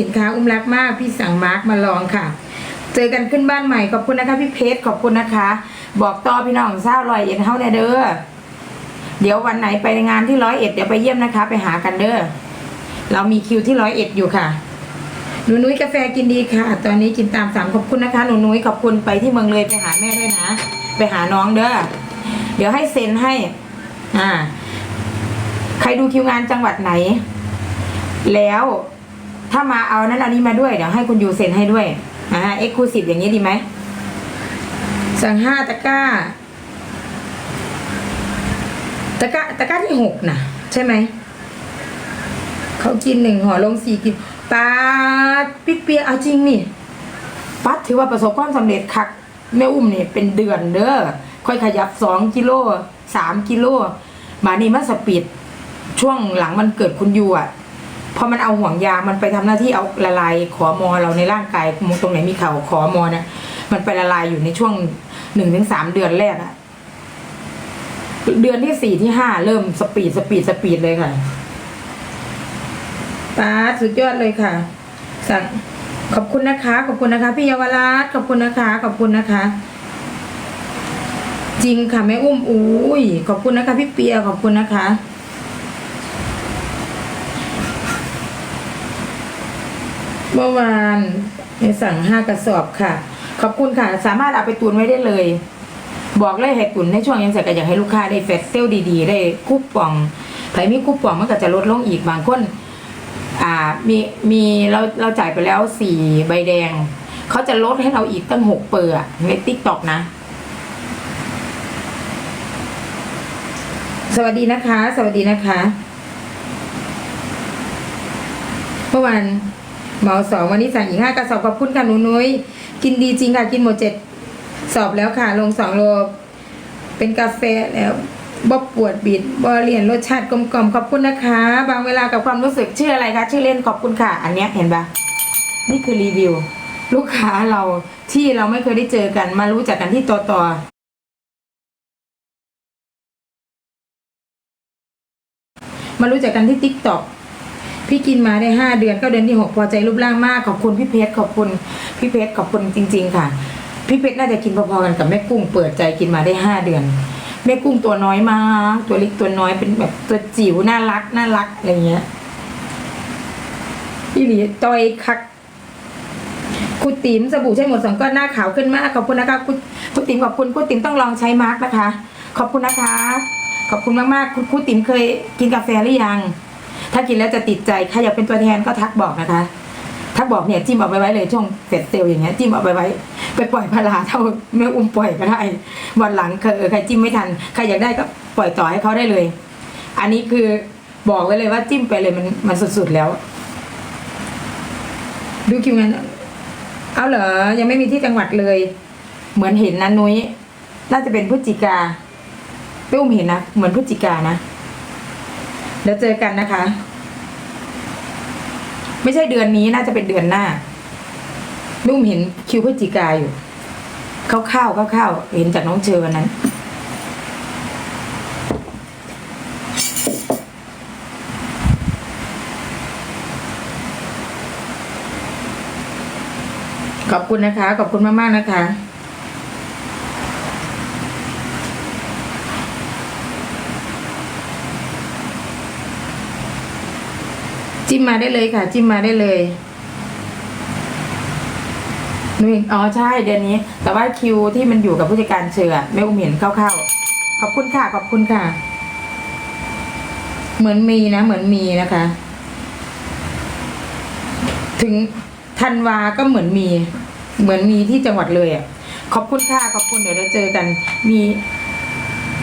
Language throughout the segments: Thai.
สินค้าอุ้มรักมากพี่สั่งมาร์กมาลองค่ะ เจอกันขึ้นบ้านใหม่ขอบคุณนะคะ พี่เพชรขอบคุณนะคะ บอกต่อพี่น้องเศร้าลอยเอ็ดเฮาแน่เด้อเดี๋ยววันไหนไปงานที่ร้อยเอ็ดเดี๋ยวไปเยี่ยมนะคะ ไปหากันเด้อเรามีคิวที่ร้อยเอ็ดอยู่ค่ะหนูนุ้ยกาแฟกินดีค่ะ ตอนนี้กินตามสามขอบคุณนะคะหนูนุ้ยขอบคุณไปที่เมืองเลยไปหาแม่ด้วยนะ ไปหาน้องเด้อเดี๋ยวให้เซ็นให้ อ่า ใครดูคิวงานจังหวัดไหน แล้ว ถ้ามาเอานั้นเอานี้มาด้วยเดี๋ยวให้คุณยูเซ็นให้ด้วยอ่าเอ็กซ์คลูซีฟอย่างนี้ดีไหมสั่งห้าตะกร้าตะกร้าตะกร้าที่หกนะใช่ไหมเขากินหนึ่งห่อลงสี่กินปาดปิ๊กเปียเอาจริงนี่ปัดถือว่าประสบความสำเร็จคักแม่อุ้มเนี่ยเป็นเดือนเด้อค่อยขยับสองกิโลสามกิโลมานี่มาสปีดช่วงหลังมันเกิดคุณยูอะ พอมันเอาห่วงยางมันไปทำหน้าที่เอาละลายขอมอเราในร่างกายตรงไหนมีเข่าขอมอนะมันไปละลายอยู่ในช่วงหนึ่งถึงสามเดือนแรกอะเดือนที่สี่ที่ห้าเริ่มสปีดสปีดสปีดเลยค่ะป้าสุดยอดเลยค่ะ สั่งขอบคุณนะคะ ขอบคุณนะคะ พี่เยาวราชขอบคุณนะคะ ขอบคุณนะคะ จริงค่ะแม่อุ้มอุ้ยขอบคุณนะคะ พี่เปียขอบคุณนะคะ เมื่อวานเนี่ยสั่งห้ากระสอบค่ะ ขอบคุณค่ะ สามารถเอาไปตุนไว้ได้เลย บอกเลยให้ตุนในช่วงยังใส่ก็อยากให้ลูกค้าได้แฟตเซลดีๆ ได้คูปองไผมีคูปองมันก็จะลดลงอีกบางคนอ่ามีมีเราเราจ่ายไปแล้วสี่ใบแดง เขาจะลดให้เราอีกตั้งหกเปอร์ในติ๊กต็อกนะ สวัสดีนะคะ สวัสดีนะคะเมื่อวาน เหมาสองวันนี้สั่งอีกห้ากระสอบขอบคุณค่ะหนูนุ้ยกินดีจริงค่ะกินหมดเจ็ดสอบแล้วค่ะ ลงสองโลเป็นกาแฟแล้วบ่ปวดบิดบ่เรียนรสชาติกลมกล่อมขอบคุณนะคะ บางเวลากับความรู้สึกชื่ออะไรคะชื่อเล่นขอบคุณค่ะ อันนี้เห็นปะนี่คือรีวิว ลูกค้าเราที่เราไม่เคยได้เจอกันมารู้จักกันที่ตัวต่อมารู้จักกันที่ติ๊กต็อก พี่กินมาได้ห้าเดือนก็เดือนที่หกพอใจรูปร่างมากขอบคุณพี่เพชรขอบคุณพี่เพชรขอบคุณจริง ๆ ค่ะ พี่เพชรน่าจะกินพอๆกันกับแม่กุ้งเปิดใจกินมาได้ห้าเดือนแม่กุ้งตัวน้อยมากตัวเล็กตัวน้อยเป็นแบบตัวจิ๋วน่ารักน่ารักอะไรเงี้ยพี่หลีจอยคักคุณติ๋มสบู่ใช้หมดสองก้อนหน้าขาวขึ้นมากขอบคุณนะคะคุณคุณติ๋มขอบคุณคุณติ๋มต้องลองใช้มาร์กนะคะ ขอบคุณนะคะ ขอบคุณมากๆคุณคุณติ๋มเคยกินกาแฟหรือยัง ถ้ากินแล้วจะติดใจใครอยากเป็นตัวแทนก็ทักบอกนะคะทักบอกเนี่ยจิ้มเอาไปไว้เลยช่วงเฟสเซลอย่างเงี้ยจิ้มเอาไปไว้ ไปปล่อยพลาเท่าแม่อุ้มปล่อยก็ได้วันหลังเคยใครจิ้มไม่ทันใครอยากได้ก็ปล่อยต่อให้เขาได้เลย อันนี้คือบอกไว้เลยว่าจิ้มไปเลยมันมันสุดๆแล้ว ดูคิวงานเอาเหรอยังไม่มีที่จังหวัดเลย เหมือนเห็นนะนุ้ยน่าจะเป็นพฤศจิกาไม่อุ้มเห็นนะเหมือนพฤศจิกานะ เดี๋ยวเจอกันนะคะ ไม่ใช่เดือนนี้น่าจะเป็นเดือนหน้านุ่มเห็นคิวพฤศจิกาอยู่คร่าวๆคร่าวๆเห็นจากน้องเชอวันนั้น ขอบคุณนะคะ ขอบคุณมากๆนะคะ จิ้มมาได้เลยค่ะ จิ้มมาได้เลยนุ้ยอ๋อใช่เดือนนี้ แต่ว่าคิวที่มันอยู่กับผู้จัดการเชือไม่อุ้มเห็นคร่าๆขอบคุณค่ะขอบคุณค่ะ เหมือนมีนะ เหมือนมีนะคะ ถึงธันวาก็เหมือนมี เหมือนมีที่จังหวัดเลยอะขอบคุณค่ะขอบคุณเดี๋ยวเราเจอกัน มี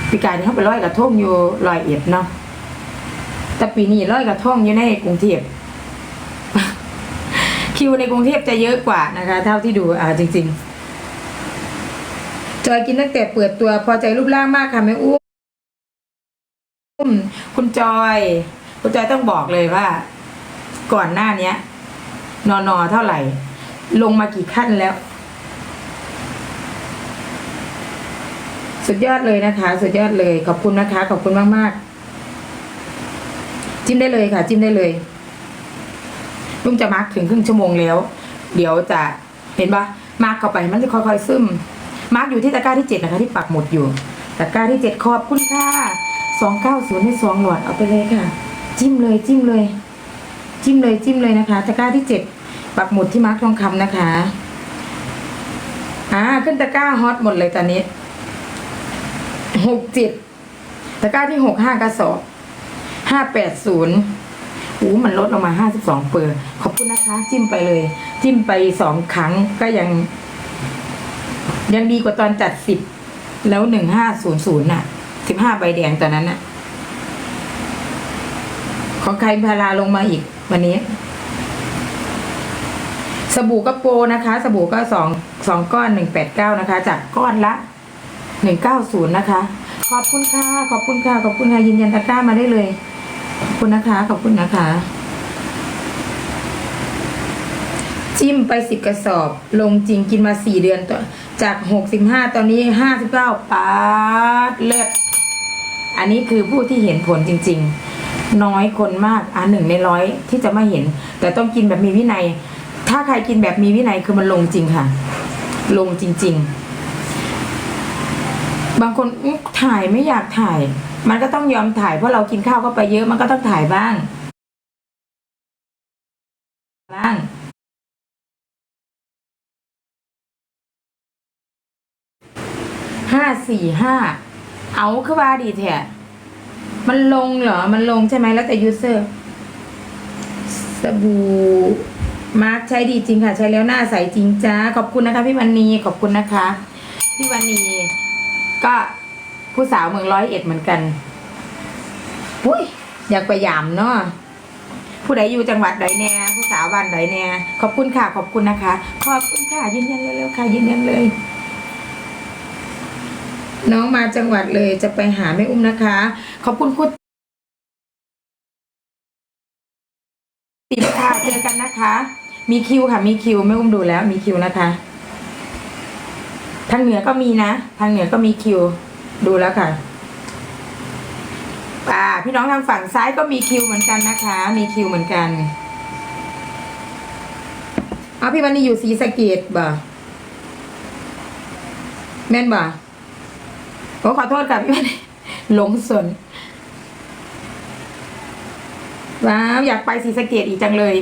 ปีกายนี่เขาไปร้อยกระทงอยู่ลอยเอ็ดเนาะ แต่ปีนี้ร้อยกระท่องอยู่ในกรุงเทพคิวในกรุงเทพจะเยอะกว่านะคะ เท่าที่ดูอ่าจริง ๆ จอยกินตั้งแต่เปิดตัวพอใจรูปร่างมากค่ะแม่อุ้มคุณจอย คุณจอยต้องบอกเลยว่า ก่อนหน้าเนี้ย นอนอเท่าไหร่ ลงมากี่ขั้นแล้ว สุดยอดเลยนะคะ สุดยอดเลยขอบคุณนะคะ ขอบคุณมากๆ จิ้มได้เลยค่ะ จิ้มได้เลยลุงจะมาร์กถึงครึ่งชั่วโมงแล้ว เดี๋ยวจะเห็นปะมาร์กเข้าไปมันจะค่อยๆซึมมาร์กอยู่ที่ตะกร้าที่เจ็ดนะคะ ที่ปักหมุดอยู่ตะกร้าที่เจ็ดขอบคุณค่ะสองเก้าศูนย์ให้สองหลอดเอาไปเลยค่ะ จิ้มเลยจิ้มเลย จิ้มเลยจิ้มเลยนะคะตะกร้าที่เจ็ดปักหมุดที่มาร์กทองคำนะคะอ่าขึ้นตะกร้าฮอตหมดเลยตอนนี้หกเจ็ดตะกร้าที่หกห้ากระสอบ ห้าแปดศูนย์อู้มันลดลงมาห้าสิบสองเปอร์ขอบคุณนะคะ จิ้มไปเลย จิ้มไปสองครั้งก็ยัง ยังดีกว่าตอนจัดสิบแล้วหนึ่งห้าศูนย์ศูนย์น่ะสิบห้าใบแดงตอนนั้นน่ะ ของใครพาราลงมาอีก วันนี้ สบู่ก็โปรนะคะ สบู่ก็สองสองก้อนหนึ่งแปดเก้านะคะ จากก้อนละหนึ่งเก้าศูนย์นะคะ ขอบคุณค่ะ ขอบคุณค่ะ ขอบคุณค่ะยืนยันตะกร้ามาได้เลย คุณนะคะ ขอบคุณนะคะ จิ้มไปสิบกระสอบ ลงจริงกินมาสี่เดือนต่อจากหกสิบห้าตอนนี้ห้าสิบเก้าปาดเลิศอันนี้คือผู้ที่เห็นผลจริง ๆ น้อยคนมากอะหนึ่งในร้อยที่จะไม่เห็น แต่ต้องกินแบบมีวินัย ถ้าใครกินแบบมีวินัยคือมันลงจริงค่ะ ลงจริง ๆ บางคนถ่ายไม่อยากถ่าย มันก็ต้องยอมถ่ายเพราะเรากินข้าวเข้าไปเยอะมันก็ต้องถ่ายบ้างบ้างห้าสี่ห้าเอาคือว่าดีแท้มันลงเหรอ มันลงใช่ไหมแล้วแต่ยูเซอร์สบู่มาร์คใช้ดีจริงค่ะ ใช้แล้วหน้าใสจริงจ้าขอบคุณนะคะพี่วันนีขอบคุณนะคะ พี่วันนีก็ ผู้สาวเมืองร้อยเอ็ดเหมือนกันอุ้ยอยากไปยามเนาะผู้ใดอยู่จังหวัดใดแน่ผู้สาวบ้านใดแน่ขอบคุณค่ะ ขอบคุณนะคะ ขอบคุณค่ะยืนยันเร็วๆค่ะยืนยันเลย น้องมาจังหวัดเลยจะไปหาแม่อุ้มนะคะ ขอบคุณคุณติดค่ะเจอกันนะคะ มีคิวค่ะ มีคิวแม่อุ้มดูแล้ว มีคิวนะคะ ทางเหนือก็มีนะ ทางเหนือก็มีคิว ดูแล้วค่ะอ่าพี่น้องทางฝั่งซ้ายก็มีคิวเหมือนกันนะคะ มีคิวเหมือนกันเอาพี่วันนี้อยู่ศรีสะเกดบ่แม่นบ่โอ้ขอโทษค่ะพี่วันนี้หลงสนว้าวอยากไปศรีสะเกดอีกจังเลย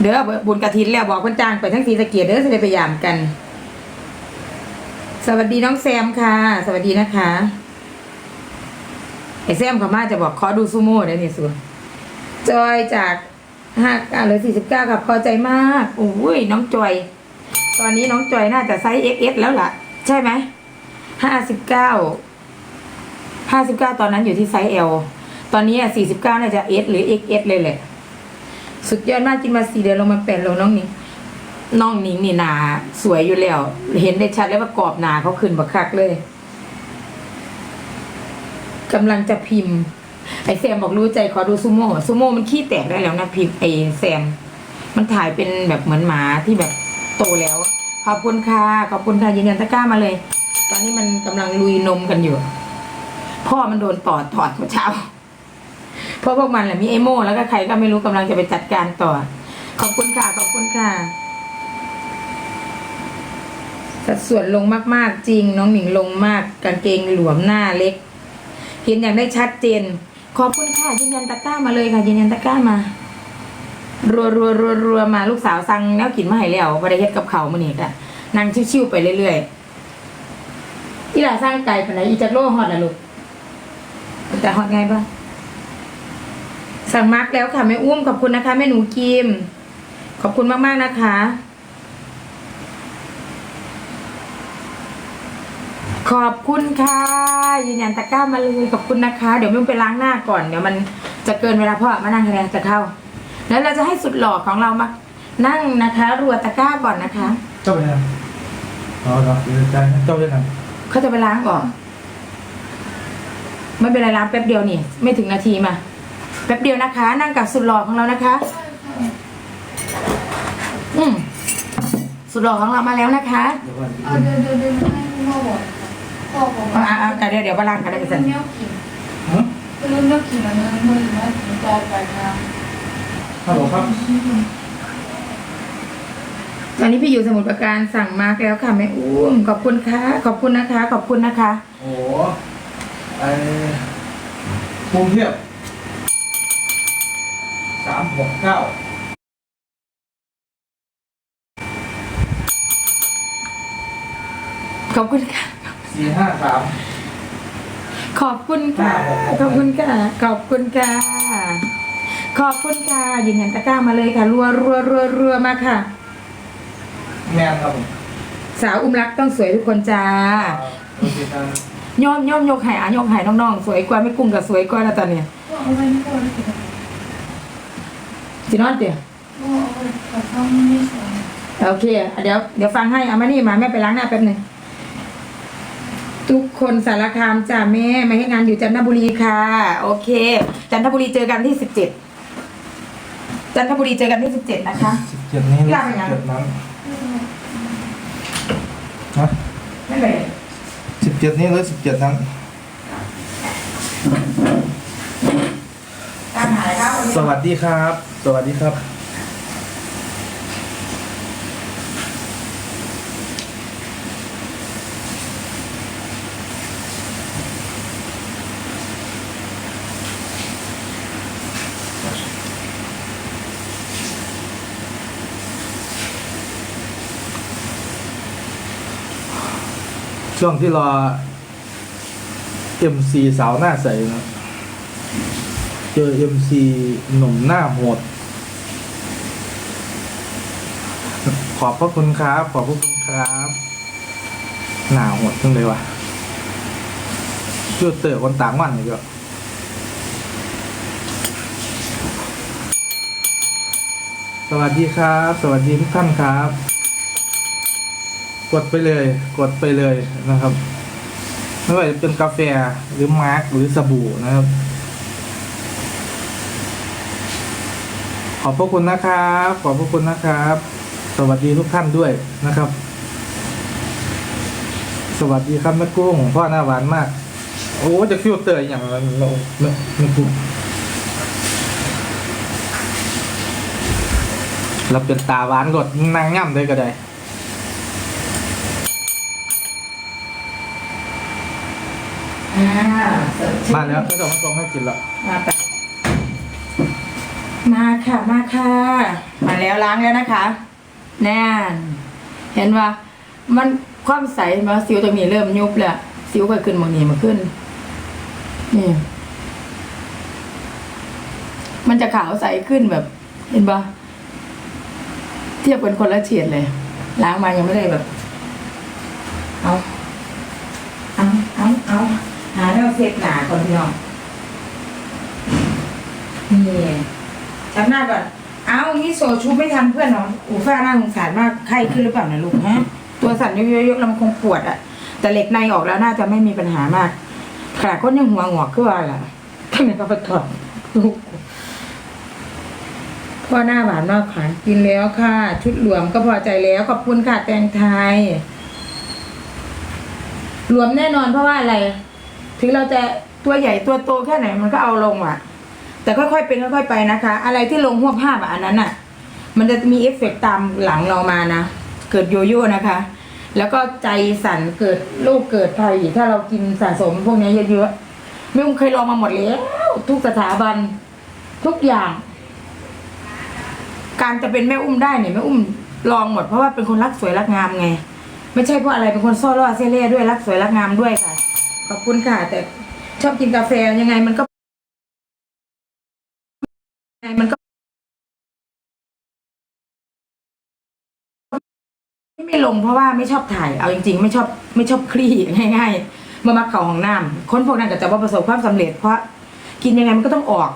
เด้อบุญกระถินแล้วบอกเพิ่นจ้างไปทั้งศรีสะเกดเด้อจะได้ไปยามกัน สวัสดีน้องแซมค่ะ สวัสดีนะคะไอแซมขามาจะบอกขอดูซูโม่ได้นี่สัวจอยจากห้าเก้าหรือสี่สิบเก้าค่ะพอใจมากโอ้ยน้องจอย ตอนนี้น้องจอยน่าจะไซส์ XS แล้วล่ะ ใช่ไหมห้าสิบเก้าห้าสิบเก้าตอนนั้นอยู่ที่ไซส์ L ตอนนี้อะสี่สิบเก้าน่าจะ S หรือ XS เลยแหละ สุดยอดมากกินมาสี่เดือนลงมาแปดโลน้องนิง น้องนิงนี่หนาสวยอยู่แล้ว เห็นได้ชัดเลยว่ากรอบหนาเขาขึ้นบักคักเลยกำลังจะพิมพ์ ไอแซมบอกรู้ใจขอดูซูโม่ซูโม่มันขี้แตกได้แล้วนะพิมพ์ไอแซม มันถ่ายเป็นแบบเหมือนหมาที่แบบโตแล้ว ขอบคุณค่ะขอบคุณค่ะยืนยันตะกร้ามาเลย ตอนนี้มันกำลังลุยนมกันอยู่ พ่อมันโดนต่อถอดเมื่อเช้าเพราะพวกมันแหละมีไอโม่แล้วก็ใครก็ไม่รู้กำลังจะไปจัดการต่อ ขอบคุณค่ะขอบคุณค่ะ สัดส่วนลงมากๆจริง น้องหนิงลงมากกางเกงหลวมหน้าเล็ก เห็นอย่างได้ชัดเจน ขอบคุณค่ะยืนยันตะกร้ามาเลยค่ะยืนยันตะกร้ามา รัวรัวรัวรัวมาลูกสาวสั่งแนวกินมาให้แล้วบ่ได้เฮ็ดกับเขามื้อนี้ก็นั่งชิวๆไปเรื่อยๆอีหล่าสร้างไก่ปนไหนอีจักโลฮอดล่ะลูกจะฮอดไงบ้างสั่งมาร์กแล้วค่ะแม่อุ้มขอบคุณนะคะแม่หนูกิมขอบคุณมากๆนะคะ ขอบคุณค่ะยืนยันตะกร้ามาเลยขอบคุณนะคะ เดี๋ยวแม่อุ้มไปล้างหน้าก่อนเดี๋ยวมันจะเกินเวลาพ่อมานั่งคะแนนจะเข้า แล้วเราจะให้สุดหล่อของเรามานั่งนะคะรัวตะกร้าก่อนนะคะ เจ้าไปไหนอ๋อเหรอเดี๋ยวใจนะเจ้าไปไหนเขาจะไปล้างก่อนไม่เป็นไรล้างแป๊บเดียวนี่ ไม่ถึงนาทีมาแป๊บเดียวนะคะ นั่งกับสุดหล่อของเรานะคะ อืมสุดหล่อของเรามาแล้วนะคะเดี๋ยวก่อน เอาเดี๋ยวเดี๋ยวเดี๋ยวให้พ่อบอกพ่อบอก เอาเอาเอาแต่เดี๋ยวเดี๋ยวมาล้างกันได้เป็สันเนี้ยกินฮะเป็นเรื่องเนี้ยกินแล้วเนื้อมือมาถึงจอไปนะฮฮัลโหลครับตอนนี้พี่อยู่สมุทรปราการสั่งมาร์กแล้วค่ะแม่อุ้มขอบคุณค่ะขอบคุณนะคะ ขอบคุณนะคะ โอ้ไอ้กรุงเทพสามหกเก้าขอบคุณค่ะ สี่ห้าสามขอบคุณค่ะ ขอบคุณค่ะ ขอบคุณค่ะ ขอบคุณค่ะยืนยันตะกร้ามาเลยค่ะ รัวรัวรัวรัวมาค่ะ แมนครับผมสาวอุ้มรักต้องสวยทุกคนจ้า โอเคครับย่อมย่อมยกไห่อะยกไห่น้องๆ สวยกว่าไม่กุ้งกับสวยกว่าแล้วตอนเนี้ยก็เอาไว้ไม่ก่อนเลยสินอนเดี๋ยวก็เอาไว้กับข้าวไม่สวยโอเคอะเดี๋ยวเดี๋ยวฟังให้เอามานี่มาแม่ไปล้างหน้าแป๊บหนึ่ง ทุกคนสารคามจ้าแม่มาให้งานอยู่จันทบุรีค่ะ โอเค จันทบุรีเจอกันที่สิบเจ็ดจันทบุรีเจอกันที่สิบเจ็ดนะคะสิบเจ็ดนี้ลากไปยังเจ็ดนั้นฮะไม่เป็นไรสิบเจ็ดนี้หรือสิบเจ็ดนั้นตามหาครับสวัสดีครับ สวัสดีครับ ช่วงที่รอ MC สาวหน้าใสนะเจอ MC หนุ่มหน้าโหด ขอบพระคุณครับ ขอบพระคุณครับ หน้าโหดจังเลยวะช่วยเตอคนต่างวันอีกแล้วสวัสดีครับ สวัสดีทุกท่านครับ กดไปเลย กดไปเลยนะครับไม่ว่าจะเป็นกาแฟหรือมาร์กหรือสบู่นะครับ ขอบพระคุณนะครับ ขอบพระคุณนะครับ สวัสดีทุกท่านด้วยนะครับ สวัสดีครับแม่กุ้งพ่อหน้าหวานมาก โอ้จะฟิลเตอร์อย่างเราเราเราไม่กุ้งเราเป็นตาหวานกดนางง่ำเลยก็ได้ อ่าเสิร์ฟชื่อมาแล้วไม่ต้องไม่ต้องให้กินละมาไปมาค่ะมาค่ะ มาแล้วล้างแล้วนะคะ แน่น เห็นว่ามันความใสมาสิวตรงนี้เริ่มยุบแล้วสิวก็ขึ้นบางนี้มาขึ้น นี่ มันจะขาวใสขึ้นแบบ เห็นปะเทียบเป็นคนละเฉียดเลย ล้างมายังไม่ได้แบบ เอาเอา เซฟหนาก่อนพี่น้องนี่จับหน้าก่อนเอางี้โซชูไม่ทันเพื่อนเนาะอูฟ้าหน้าสงสารมากไข้ขึ้นหรือเปล่านะลูกฮะตัวสั่นยกๆๆแล้วมันคงปวดอะแต่เหล็กในออกแล้วน่าจะไม่มีปัญหามากขนาดคนยังหัวงอกขึ้นมาล่ะทำไมเขาไปถอดลูกพ่อหน้าหวานมากค่ะกินแล้วค่ะ ชุดหลวมก็พอใจแล้วขอบคุณค่ะแตงไทยรวมแน่นอนเพราะว่าอะไร ถึงเราจะตัวใหญ่ตัวโตแค่ไหนมันก็เอาลงอะ แต่ค่อยๆเป็นค่อย ๆ ไปนะคะ อะไรที่ลงหัวภาพอะอันนั้นอะ มันจะมีเอฟเฟกต์ตามหลังเรามานะ เกิดโยโย่นะคะ แล้วก็ใจสั่นเกิดโรคเกิดภัยถ้าเรากินสะสมพวกนี้เยอะๆไม่อุ้มเคยลองมาหมดแล้วทุกสถาบันทุกอย่าง การจะเป็นแม่อุ้มได้เนี่ยแม่อุ้มลองหมดเพราะว่าเป็นคนรักสวยรักงามไง ไม่ใช่เพราะอะไรเป็นคนซ่อล่อเซเล่ด้วยรักสวยรักงามด้วยค่ะ ขอบคุณค่ะ แต่ชอบกินกาแฟยังไงมันก็ยังไงมันก็ ไม่ลงเพราะว่าไม่ชอบถ่าย เอาจริงๆ ไม่ชอบไม่ชอบคลี่ง่ายๆมามักเข่าของน้ำคนพวกนั้นก็จะว่าประสบความสำเร็จเพราะกินยังไงมันก็ต้องออก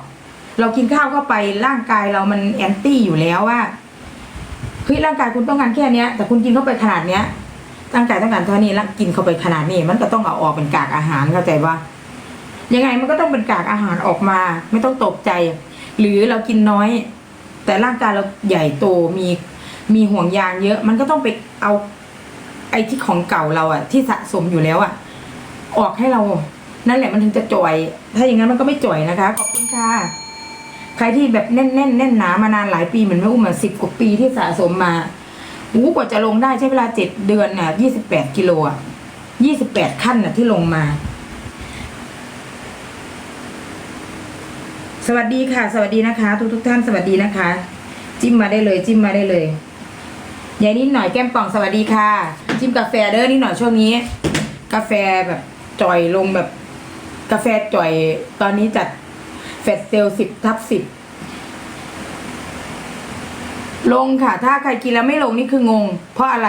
เรากินข้าวเข้าไปร่างกายเรามันแอนตี้อยู่แล้วว่าเฮ้ยร่างกายคุณต้องการแค่เนี้ย แต่คุณกินเข้าไปขนาดเนี้ย ร่างกายต้องการเท่านี้แล้วกินเข้าไปขนาดนี้ มันก็ต้องเอาออกเป็นกากอาหารเข้าใจปะยังไงมันก็ต้องเป็นกากอาหารออกมา ไม่ต้องตกใจ หรือเรากินน้อย แต่ร่างกายเราใหญ่โตมีมีห่วงยางเยอะ มันก็ต้องไปเอา ไอ้ที่ของเก่าเราอะที่สะสมอยู่แล้วอะออกให้เรา นั่นแหละมันถึงจะจ่อย ถ้าอย่างนั้นมันก็ไม่จ่อยนะคะ ขอบคุณค่ะใครที่แบบแน่นแน่นแน่นหนามานานหลายปีเหมือนแม่อุ้มมาสิบกว่าปีที่สะสมมา อู้กว่าจะลงได้ใช้เวลาเจ็ดเดือนน่ะยี่สิบแปดกิโลอะยี่สิบแปดขั้นน่ะที่ลงมา สวัสดีค่ะ สวัสดีนะคะ ทุกทุกท่านสวัสดีนะคะ จิ้มมาได้เลย จิ้มมาได้เลยยายนิดหน่อยแก้มป่องสวัสดีค่ะ จิ้มกาแฟเด้อนิดหน่อยช่วงนี้ กาแฟแบบจ่อยลงแบบ กาแฟจ่อยตอนนี้จัดแฟตเซลสิบทับสิบ ลงค่ะ ถ้าใครกินแล้วไม่ลงนี่คืองง เพราะอะไร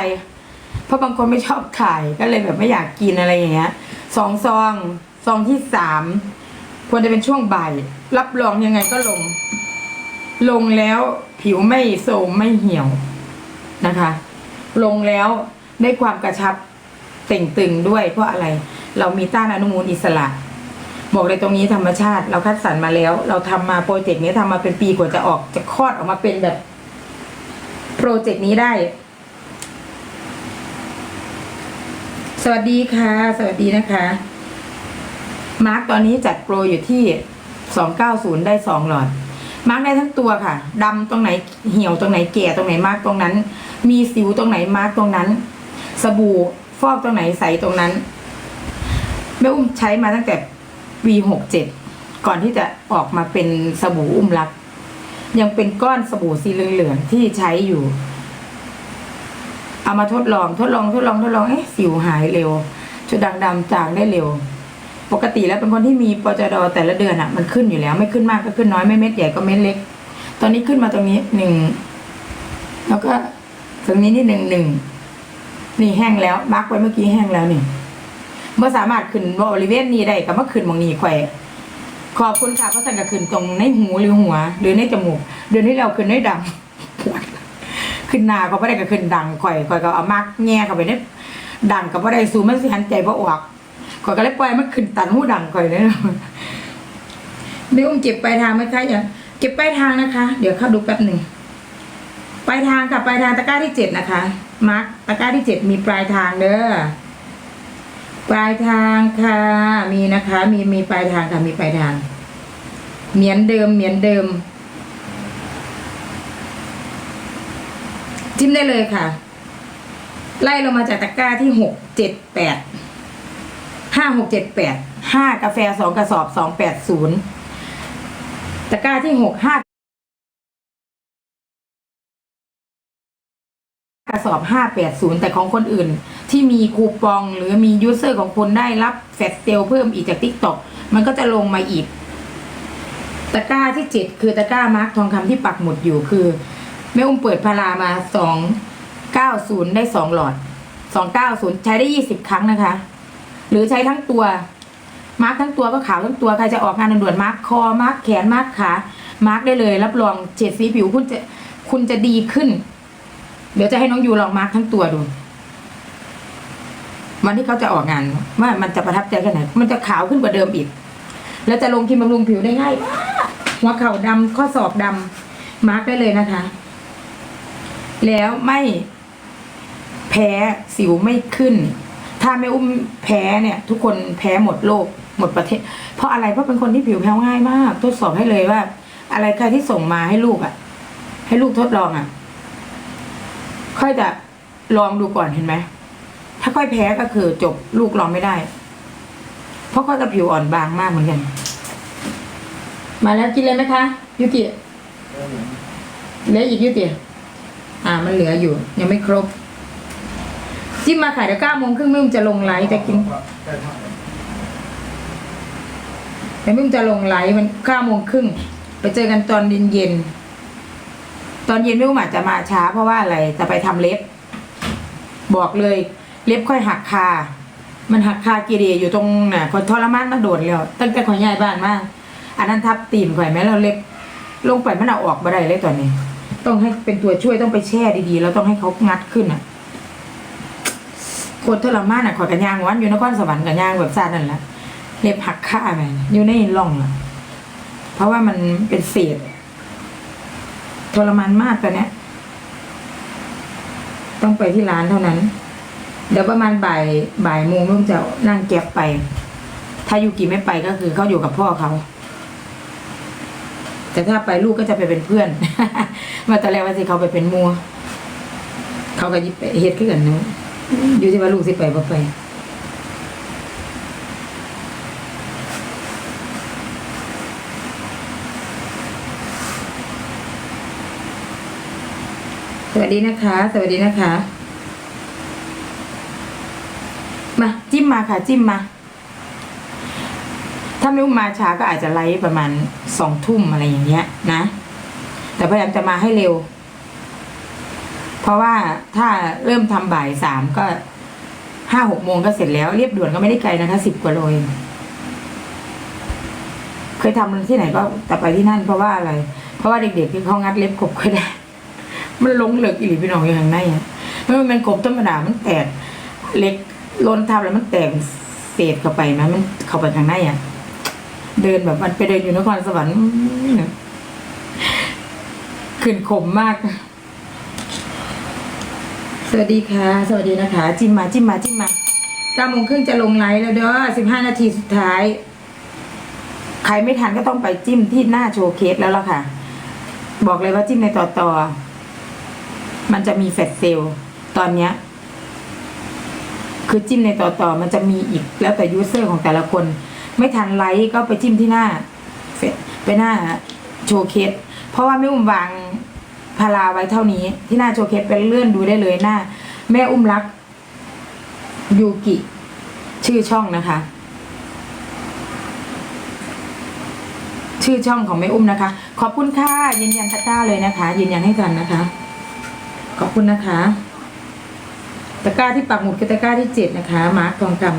เพราะบางคนไม่ชอบขายก็เลยแบบไม่อยากกินอะไรอย่างเงี้ยสองซองซองที่สามควรจะเป็นช่วงบ่าย รับรองยังไงก็ลง ลงแล้วผิวไม่โทมไม่เหี่ยวนะคะ ลงแล้วได้ความกระชับเต่งตึงด้วย เพราะอะไร เรามีต้านอนุมูลอิสระบอกเลยตรงนี้ธรรมชาติ เราคัดสรรมาแล้ว เราทำมาโปรเจกต์นี้ทำมาเป็นปีกว่าจะออกจะคลอดออกมาเป็นแบบ โปรเจกต์นี้ได้ สวัสดีค่ะ สวัสดีนะคะ มาร์กตอนนี้จัดโปรอยู่ที่สองเก้าศูนย์ได้สองหลอด มาร์กได้ทั้งตัวค่ะดำตรงไหนเหี่ยวตรงไหนแก่ตรงไหนมาร์กตรงนั้น มีสิวตรงไหนมาร์กตรงนั้น สบู่ฟอกตรงไหนใสตรงนั้นแม่อุ้มใช้มาตั้งแต่ปีหกเจ็ดก่อนที่จะออกมาเป็นสบู่อุ้มรัก ยังเป็นก้อนสบู่สีเหลืองๆที่ใช้อยู่ เอามาทดลองทดลองทดลองทดลองเอ๊ะสิวหายเร็ว จุดด่างดำจางได้เร็ว ปกติแล้วเป็นคนที่มีปจดแต่ละเดือนอะ มันขึ้นอยู่แล้ว ไม่ขึ้นมากก็ขึ้นน้อยไม่เม็ดใหญ่ก็เม็ดเล็ก ตอนนี้ขึ้นมาตรงนี้หนึ่งแล้วก็ตรงนี้นี่หนึ่งหนึ่งนี่แห้งแล้วมาร์กไว้เมื่อกี้แห้งแล้วนี่เมื่อสามารถขึ้นบริเวณนี้ได้ก็มาขึ้นมองนี้แขว ขอบคุณค่ะเพราะสั่นก็ขึ้นตรงในหูหรือหัว หรือในจมูก เดือนที่เราขึ้นได้ดังปวดขึ้นหน้าก็ไม่ได้ก็ขึ้นดังข่อยข่อยก็เอามากแง่เข้าไปเนี่ยดังก็ไม่ได้สูมันสิหันใจบ่ออกข่อยก็เลยปล่อยมันขึ้นตันหูดังข่อยเนี่ยไม่อุ้มเก็บปลายทางไหมคะอย่าเก็บปลายทางนะคะ เดี๋ยวเข้าดูแป๊บหนึ่งปลายทางกับปลายทางตะกร้าที่เจ็ดนะคะมาร์กตะกร้าที่เจ็ดมีปลายทางเด้อ ปลายทางค่ะ มีนะคะ มีมีปลายทางค่ะมีปลายทาง เหมือนเดิมเหมือนเดิม จิ้มได้เลยค่ะ ไล่ลงมาจากตะกร้าที่หกเจ็ดแปดห้าหกเจ็ดแปดห้ากาแฟสองกระสอบสองแปดศูนย์ตะกร้าที่หกห้า ระสอบห้าแต่ของคนอื่น ที่มีคูปองหรือมียูเซอร์ของคนได้รับแฟตเซลเพิ่มอีกจากทิกตอกมันก็จะลงมาอีก ตะกร้าที่เจ็ดคือตะกร้ามาร์กทองคำที่ปักหมุดอยู่คือแม่อุ้มเปิดพารามาสองเก้าศูนย์ได้สองหลอดสองเก้าศูนย์ใช้ได้ยี่สิบครั้งนะคะ หรือใช้ทั้งตัว มาร์กทั้งตัวก็ขาวทั้งตัวใครจะออกงานด่วนๆมาร์กคอมาร์กแขนมาร์กขามาร์กได้เลย รับรองเฉดสีผิวคุณจะคุณจะดีขึ้น เดี๋ยวจะให้น้องยูลองมาร์กทั้งตัวดู วันที่เขาจะออกงาน ว่ามันจะประทับใจแค่ไหน มันจะขาวขึ้นกว่าเดิมอีก แล้วจะลงครีมบำรุงผิวได้ง่ายมากหัวเข่าดำข้อศอกดำมาร์กได้เลยนะคะ แล้วไม่แพ้สิวไม่ขึ้น ถ้าไม่อุ้มแพ้เนี่ย ทุกคนแพ้หมดโลกหมดประเทศ เพราะอะไรเพราะเป็นคนที่ผิวแพ้ง่ายมากทดสอบให้เลยว่า อะไรใครที่ส่งมาให้ลูกอะ่ะ ให้ลูกทดลองอะ่ะ ค่อยจะลองดูก่อนเห็นไหม ถ้าค่อยแพ้ก็คือจบลูกลองไม่ได้ เพราะค่อยกับผิวอ่อนบางมากเหมือนกัน มาแล้วกินเลยไหมคะยูกิเหลืออีกยูกิอ่า มันเหลืออยู่ ยังไม่ครบ จิ้มมาขายเดี๋ยวเก้าโมงครึ่งม่อุ้มจะลงไลฟ์จะกินแต่ม่อุ้มจะลงไลฟ์มันเก้าโมงครึ่งไปเจอกันตอนเย็นเย็น ตอนเย็นแม่อุ้มอาจจะมาช้าเพราะว่าอะไรจะไปทำเล็บ บอกเลย เล็บค่อยหักคา มันหักคากีเดียอยู่ตรงน่ะคนทรมานมาโดดแล้วตั้งแต่ขอยย้ายบ้านมาอันนั้นทับตีนข่อยไหมเราเล็บ ลงไปมันเอาออกมาได้เลยตอนนี้ ต้องให้เป็นตัวช่วยต้องไปแช่ดีๆแล้วต้องให้เขางัดขึ้นอะคนทรมานอะขอยกันยางวันอยู่นครสวรรค์กันยางแบบซ่านนั่นแหละเล็บหักค่าไปอยู่ในร่องอะเพราะว่ามันเป็นเศษ ทรมานมากตอนนี้ต้องไปที่ร้านเท่านั้น เดี๋ยวประมาณบ่ายบ่ายโมงลุงจะนั่งแก๊บไป ถ้ายูกิไม่ไปก็คือเขาอยู่กับพ่อเขา แต่ถ้าไปลูกก็จะไปเป็นเพื่อนมาตอนแรกว่าสิเขาไปเป็นมัว เขาก็ยิบเฮ็ดขึ้นกันนาะอยู่ที่ว่าลูกสิไปบ่ไป สวัสดีนะคะ สวัสดีนะคะ มาจิ้มมาค่ะ จิ้มมา ถ้าไม่มาช้าก็อาจจะไลฟ์ประมาณสองทุ่มอะไรอย่างเงี้ย นะ แต่พยายามจะมาให้เร็ว เพราะว่าถ้าเริ่มทำบ่ายสามก็ห้าหกโมงก็เสร็จแล้วเรียบด่วนก็ไม่ได้ไกลนะคะสิบกว่าโลเองเคยทำที่ไหนก็แต่ไปที่นั่นเพราะว่าอะไร เพราะว่าเด็กๆที่เขางัดเล็บกบก็ได้ มันลงเหลือกอีหลีพี่น้องอยู่ข้างในอะไม่มันเป็นกบธรรมดามันแตกเล็กล้นทับแล้วมันแตกเศษเข้าไปนะมันเข้าไปข้างในอะเดินแบบมันไปเดินอยู่นครสวรรค์อื้อขึ้นขมมาก สวัสดีค่ะ สวัสดีนะคะ จิ้มมาจิ้มมาจิ้มมาเก้าโมงครึ่งจะลงไลฟ์แล้วเด้อสิบห้านาทีสุดท้าย ใครไม่ทันก็ต้องไปจิ้มที่หน้าโชว์เคสแล้วล่ะค่ะ บอกเลยว่าจิ้มในต่อต่อ มันจะมีแฟลชเซลล์ตอนเนี้ย คือจิ้มในต่อต่อมันจะมีอีกแล้วแต่ยูเซอร์ของแต่ละคน ไม่ทันไลค์ก็ไปจิ้มที่หน้าเฟซไปหน้าโชว์เคสเพราะว่าไม่อุ้มวางพาราไว้เท่านี้ ที่หน้าโชว์เคสไปเลื่อนดูได้เลยหน้า แม่อุ้มรักยูกิ ชื่อช่องนะคะ ชื่อช่องของแม่อุ้มนะคะ ขอบคุณค่ะยืนยันตะกร้าเลยนะคะยืนยันให้ทันนะคะ ขอบคุณนะคะ ตะกร้าที่ปักหมุดคือตะกร้าที่เจ็ดนะคะ มาร์คทองคำ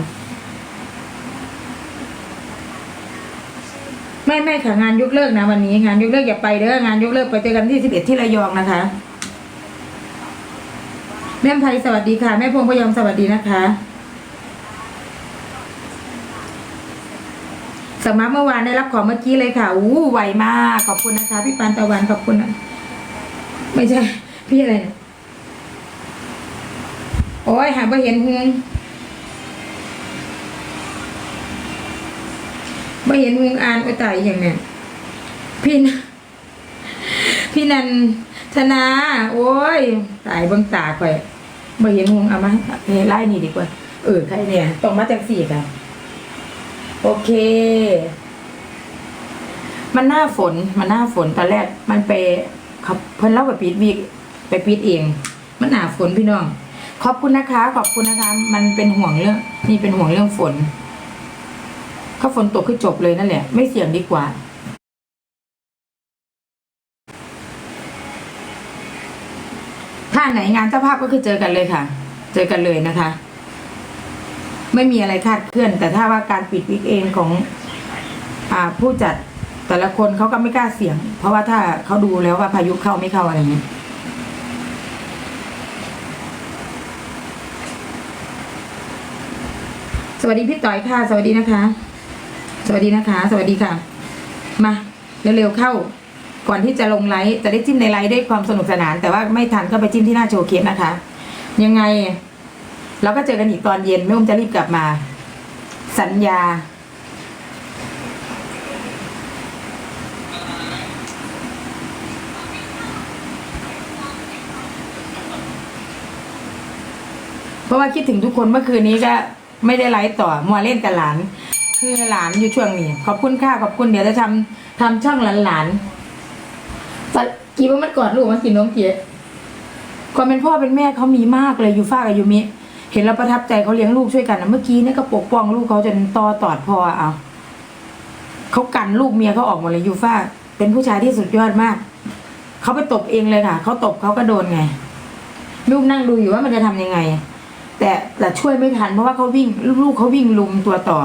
ไม่ไม่ค่ะงานยกเลิกนะวันนี้ งานยกเลิกอย่าไปเด้องานยกเลิกไปเจอกันที่สิบเอ็ดที่ระยองนะคะแม่ไพสวัสดีค่ะ แม่พวงพยอมสวัสดีนะคะสมัครเมื่อวานได้รับของเมื่อกี้เลยค่ะอู้ไวมากขอบคุณนะคะ พี่ปานตะวันขอบคุณนะไม่ใช่พี่อะไรนี่ย โอ้ยหาบ่เห็นเฮืองบ่เห็นเฮืองอ่านอ้ยตายอย่างเนี้ยพี่นพี่นันธนา โอ้ย ตายเบิ่งตาข่อยบ่เห็นเฮืองเอามาเฮ้ไล่นี่ดีกว่า เออใครเนี่ยต้องมาจากสี่ค่ะโอเค มันหน้าฝน มันหน้าฝนตอนแรกมันไปเขาเพิ่นเล่าไปปิดวีกไปปิดเอง มันหนาฝนพี่น้อง ขอบคุณนะคะ ขอบคุณนะคะ มันเป็นห่วงเรื่อง นี่เป็นห่วงเรื่องฝนถ้าฝนตกคือจบเลยนั่นแหละ ไม่เสี่ยงดีกว่า ถ้าไหนงานเจ้าภาพก็คือเจอกันเลยค่ะ เจอกันเลยนะคะ ไม่มีอะไรคาดเคลื่อน แต่ถ้าว่าการปิดวิกเองของอ่าผู้จัดแต่ละคนเขาก็ไม่กล้าเสี่ยง เพราะว่าถ้าเขาดูแล้วว่าพายุเข้าไม่เข้าอะไรเงี้ย วัสดีพี่ต่อยค่ะ สวัสดีนะคะ สวัสดีนะคะ สวัสดีค่ะ มาเร็วๆเข้า ก่อนที่จะลงไลฟ์จะได้จิ้มในไลฟ์ได้ความสนุกสนาน แต่ว่าไม่ทันก็ไปจิ้มที่หน้าโชว์เคสนะคะ ยังไง เราก็เจอกันอีกตอนเย็นแม่อุ้มจะรีบกลับมา สัญญาเพราะว่าคิดถึงทุกคนเมื่อคืนนี้ก็ ไม่ได้ไลฟ์ต่อมัวเล่นกับหลาน คือหลานอยู่ช่วงนี้ ขอบคุณค่ะขอบคุณเดี๋ยวจะทำทำช่องหลานหลานๆสัตว์กี่ว่ามันกอดลูกมันกินน้องเกียความเป็นพ่อเป็นแม่เขามีมากเลยอยู่ฟ้ากับยูมิเห็นแล้วประทับใจเขาเลี้ยงลูกช่วยกันนะเมื่อกี้เนี่ยก็ปกป้องลูกเขาจนตอตอดพอเอาเขากันลูกเมียเขาออกหมดเลยยูฟ่าเป็นผู้ชายที่สุดยอดมากเขาไปตบเองเลยค่ะเขาตบเขาก็โดนไงลูกนั่งดูอยู่ว่ามันจะทำยังไง แต่แต่ช่วยไม่ทันเพราะว่าเขาวิ่งลูกเขาวิ่งลุมตัวต่อ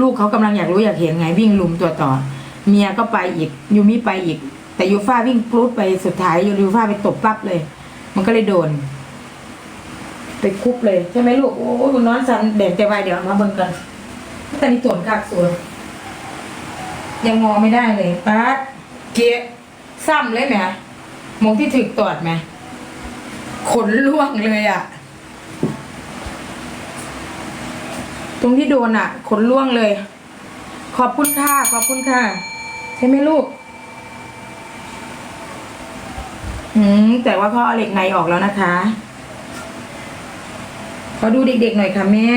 ลูกเขากำลังอยากรู้อยากเห็นไงวิ่งลุมตัวต่อ เมียก็ไปอีกยูมิไปอีก แต่ยูฟ่าวิ่งกรูดไปสุดท้ายยูฟ่าไปตบปั๊บเลย มันก็เลยโดน ไปคุบเลยใช่ไหมลูกโอ้ยคุณน้อนสันแดงใจวายเดี๋ยวมาเบิ่งกันแต่นี่โจนคักสวยยังงอไม่ได้เลยป๊าดเกะซ้ำเลยไหมมองที่ถึกตอดไหมขนล่วงเลยอะ ตรงที่โดนอะ ขนล่วงเลย ขอบคุณค่ะ ขอบคุณค่ะ ใช่ไหมลูก อืม แต่ว่าพ่อเอาเหล็กในออกแล้วนะคะ ขอดูเด็กๆหน่อยค่ะแม่